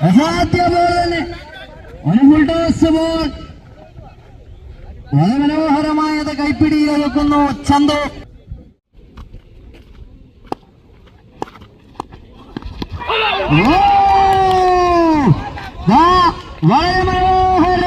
അസാധ്യ ബോൾ തന്നെ ഒരു ഫുൾ ടോസ് ബോൾ വളരെ മനോഹരമായത് കൈപ്പിടിയിൽ ഒതുക്കുന്നു ചന്തു ഓ! വളരെ മനോഹര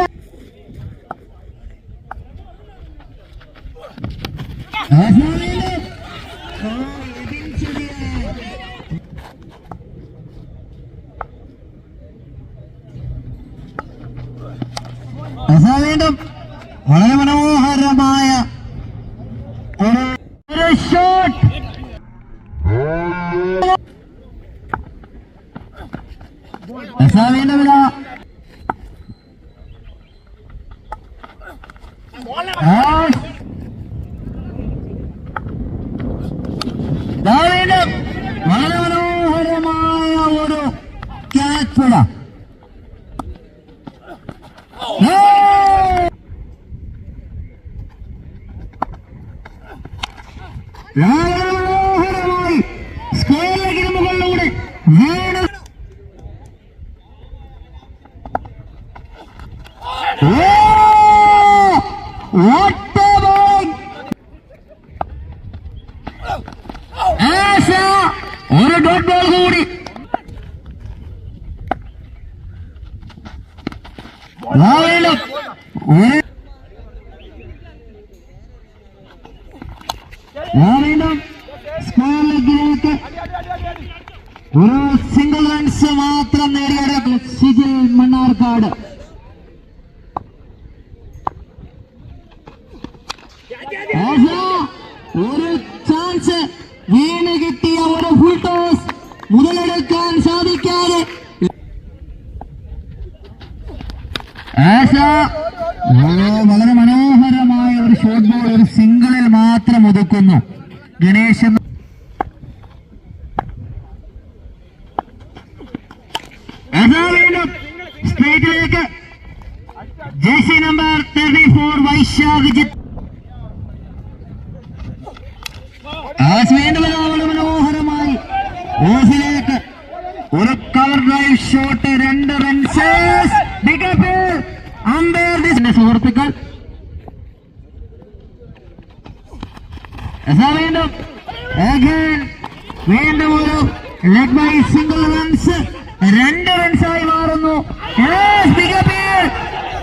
വീണ്ടും വളരെ മനോഹരമായ Pula. Yeah! വീണ്ടും ഒരു സിംഗിൾ റൺസ് മാത്രം നേടിയെടുക്കും സിജിൽ മണ്ണാർക്കാട് വളരെ മനോഹരമായ ഒരു ഷോട്ട് ബോൾ ഒരു സിംഗിളിൽ മാത്രം ഒതുക്കുന്നു. ഗണേശൻ. സ്ട്രേറ്റിലേക്ക് ജേസി number thirty four Vaishakh Jith as വീണ്ടും ഇതാ വളരെ മനോഹരമായി. ഓസിലേക്ക് ഒരു ഡ്രൈവ് ഷോട്ട് രണ്ട് റൺസ് സുഹൃത്തുക്കൾ. വീണ്ടും. വീണ്ടും ഒരു ലെഗ് ബൈ സിംഗിൾ റൺസ് രണ്ട് റൺസായി മാറുന്നു.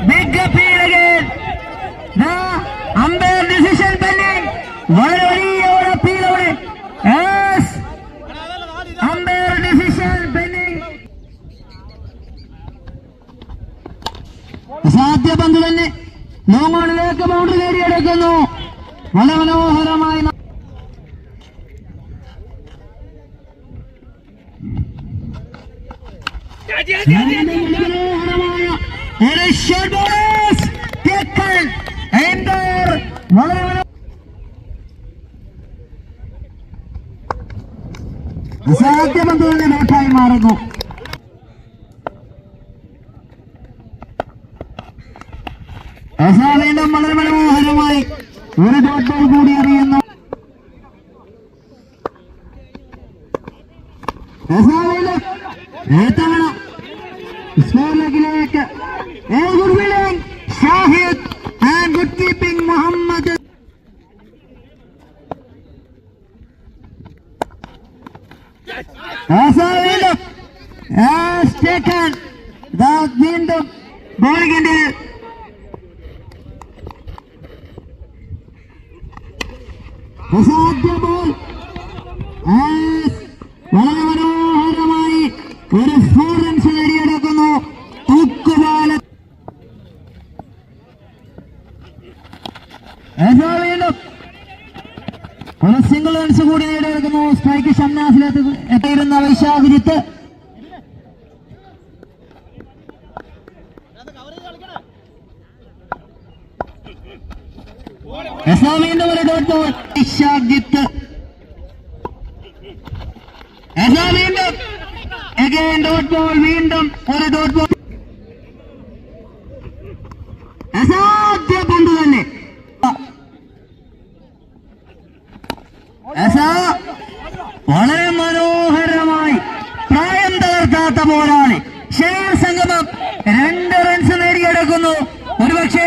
ബിഗ് ലോങ് ബൗണ്ടറി നേടിയെടുക്കുന്നു വളരെ മനോഹരമായി സാധ്യമെന്ന് തോന്നിയ നേട്ടായി ഷോട്ട് ബോളേഴ്സ് ടേക്കൺ എൻഡർ വളരെ മനോ- അസാധ്യ പന്ത് തന്നെ നോട്ടായി മാറുന്നു അസാ വീണ്ടും വളരെ മനോഹരമായി ഒരു ഡോട്ട് ബോൾ കൂടി വീണ്ടും ഏത്തവണ സ്കോർ ലെഗിലേക്ക് good willing. Shahid and good keeping Muhammad. വീണ്ടും വീണ്ടും ബോളിംഗിന്റെ അസാധ്യ ബോൾ ആസ് വളരെ മനോഹരമായി ഒരു ഫോർ റൺസ് നേടിയെടുക്കുന്നു. തൂക്കുപാല വീണ്ടും. ഒരു സിംഗിൾ റൺസ് കൂടി നേടിയെടുക്കുന്നു. സ്ട്രൈക്ക് ഷംനാസിലേക്ക് എത്തിയിരുന്ന വൈശാഖ് ജിത്ത് വീണ്ടും ഒരു ഡോട്ട് ബോൾ വൈശാഖ് ജിത്ത് എസാ വീണ്ടും again ഡോട്ട് ബോൾ വീണ്ടും ഒരു ഡോട്ട് ബോൾ അസാധ്യ പന്ത് തന്നെ വളരെ മനോഹരമായി പ്രായം തകർക്കാത്ത പോരാളി ഷെയർ സംഗമം രണ്ട് റൺസ് നേടിയെടുക്കുന്നു. ഒരുപക്ഷെ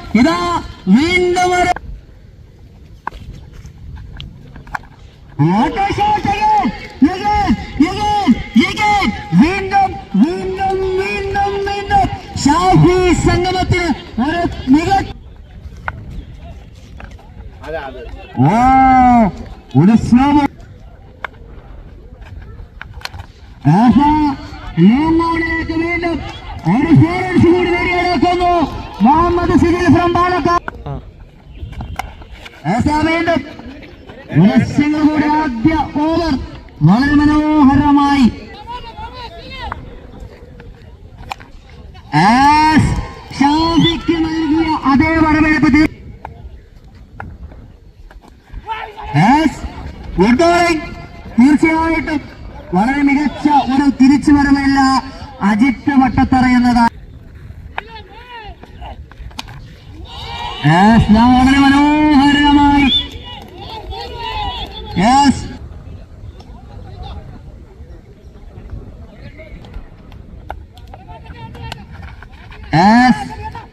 ഇതാ വീണ്ടും ഒരു! വീണ്ടും വീണ്ടും വീണ്ടും വീണ്ടും ഷാഫി സംഗമത്തിന് ഒരു മികച്ച ഓ ഒരു സ്ലോ ലോങ്ങോണിലേക്ക് വീണ്ടും ഒരു ഫോറൻസ് കൂടി നേടിയെടുക്കുന്നു മുഹമ്മദ് സിജിൽ ഫ്രം പാലക്കാട്. വീണ്ടും. സിംഗിൾ കൂടി ആദ്യ ഓവർ വളരെ മനോഹരമായി. ഷാഫിക്ക് നൽകിയ അതേ വരവേൽപ്പ് തീർച്ചയായിട്ടും വളരെ മികച്ച ഒരു തിരിച്ചുവരവല്ല അജിത്ത് വട്ടത്തറ എന്നതാണ്. വളരെ മനോഹരമായി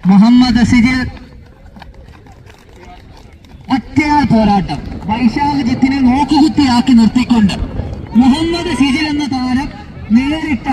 മുഹമ്മദ് സിജിൽ ഒറ്റയാൾ പോരാട്ടം. വൈശാഖ് ജിത്തിനെ നോക്കുകുത്തിയാക്കി നിർത്തിക്കൊണ്ട് മുഹമ്മദ് സിജിൽ എന്ന താരം നേരിട്ട